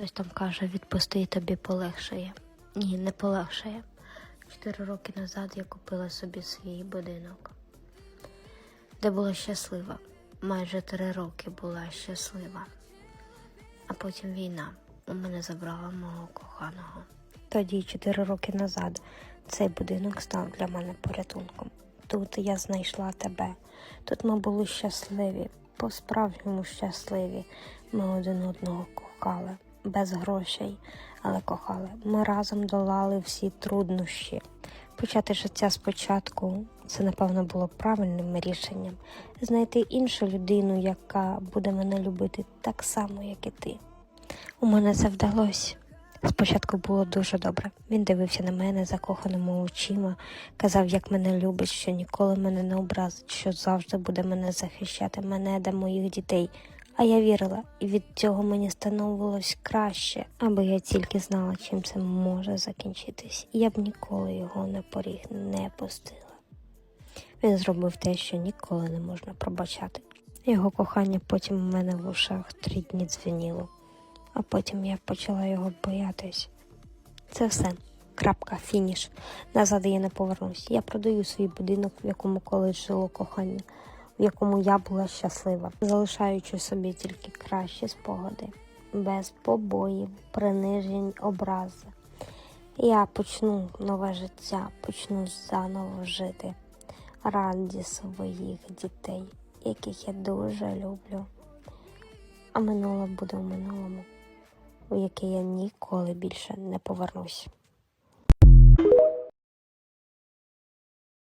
Хтось там каже, відпусти тобі полегшає. Ні, не полегшає. Чотири роки назад я купила собі свій будинок, де була щаслива. Майже три роки була щаслива. А потім війна у мене забрала мого коханого. Тоді, чотири роки назад, цей будинок став для мене порятунком. Тут я знайшла тебе. Тут ми були щасливі, по-справжньому щасливі. Ми один одного кохали, без грошей, але кохали. Ми разом долали всі труднощі. Почати життя спочатку це, напевно, було правильним рішенням. Знайти іншу людину, яка буде мене любити так само, як і ти. У мене це вдалося. Спочатку було дуже добре. Він дивився на мене закоханими очима, казав, як мене любить, що ніколи мене не образить, що завжди буде мене захищати, мене та моїх дітей. А я вірила, і від цього мені становилось краще, аби я тільки знала, чим це може закінчитись. Я б ніколи його на поріг не пустила. Він зробив те, що ніколи не можна пробачати. Його кохання потім у мене в ушах три дні дзвеніло а потім я почала його боятись. Це все. Крапка, фініш. Назад я не повернусь. Я продаю свій будинок, в якому колись жило кохання, в якому я була щаслива, залишаючи собі тільки кращі спогади, без побоїв, принижень, образи. Я почну нове життя, почну заново жити раді своїх дітей, яких я дуже люблю. А минуле буде в минулому, у яке я ніколи більше не повернусь.